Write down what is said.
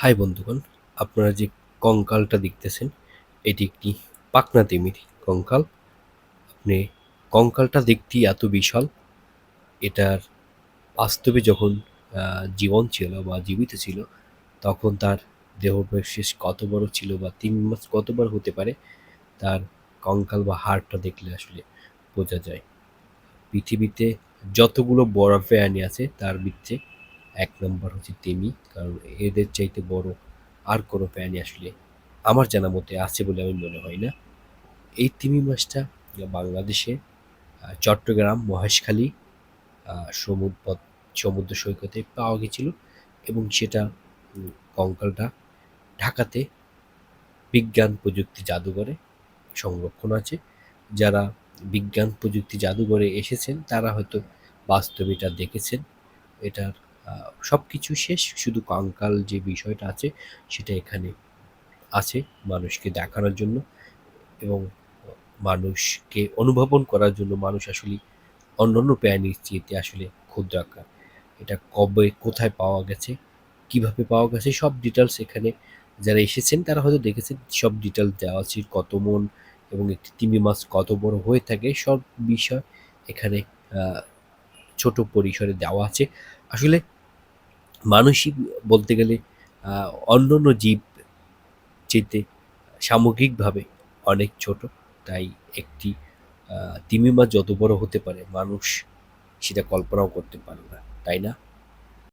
High বন্ধুগণ, আপনারা যে কঙ্কালটা দেখতেছেন, এটি একটি পাকনা তিমির কঙ্কাল। আপনি কঙ্কালটা দেখতে এত বিশাল, এটার বাস্তবে যখন জীবন ছিল বা জীবিত ছিল, তখন তার দেহবিশেষ কত বড় ছিল বা তিন মাস কত বড় হতে পারে, তার কঙ্কাল বা হাড়টা দেখলে আসলে বোঝা যায়। পৃথিবীতে যতগুলো বড় প্রাণী আছে, তার ভিতরে এক নম্বর হচ্ছে তিমি, কারণ এদের চাইতে বড় আর কোনো প্রাণী আসলে আমার জানা মতে আছে বলে আমি মনে হয় না। এই তিমি মাছটা বাংলাদেশে চট্টগ্রাম, মহেশখালী সমুদ্র সমুদ্র সৈকতে পাওয়া গেছিল এবং সেটা কঙ্কালটা ঢাকাতে বিজ্ঞান প্রযুক্তি জাদুঘরে সংরক্ষণ আছে। যারা বিজ্ঞান প্রযুক্তি জাদুঘরে এসেছেন, তারা হয়তো বাস্তবে এটা দেখেছেন। এটার সব কিছু শেষ, শুধু কঙ্কাল যে বিষয়টা আছে, সেটা এখানে আছে মানুষকে দেখানোর জন্য এবং মানুষকে অনুধাবন করার জন্য মানুষ আসলে অন্যান্য প্রাণীর চেয়েতে আসলে ক্ষুদ্রাকার এটা কবে, কোথায় পাওয়া গেছে, কীভাবে পাওয়া গেছে, সব ডিটেলস এখানে যারা এসেছেন, তারা হয়তো দেখেছেন, সব ডিটেলস দেওয়া আছে, কত মন এবং একটি তিমি মাছ কত বড় হয়ে থাকে, সব বিষয় এখানে ছোট পরিসরে দেওয়া আছে। আসলে মানুষই বলতে গেলে অন্য অন্য জীব চেতে সামগ্রিকভাবে অনেক ছোট, তাই একটি তিমি যত বড় হতে পারে, মানুষ সেটা কল্পনাও করতে পারে না, তাই না?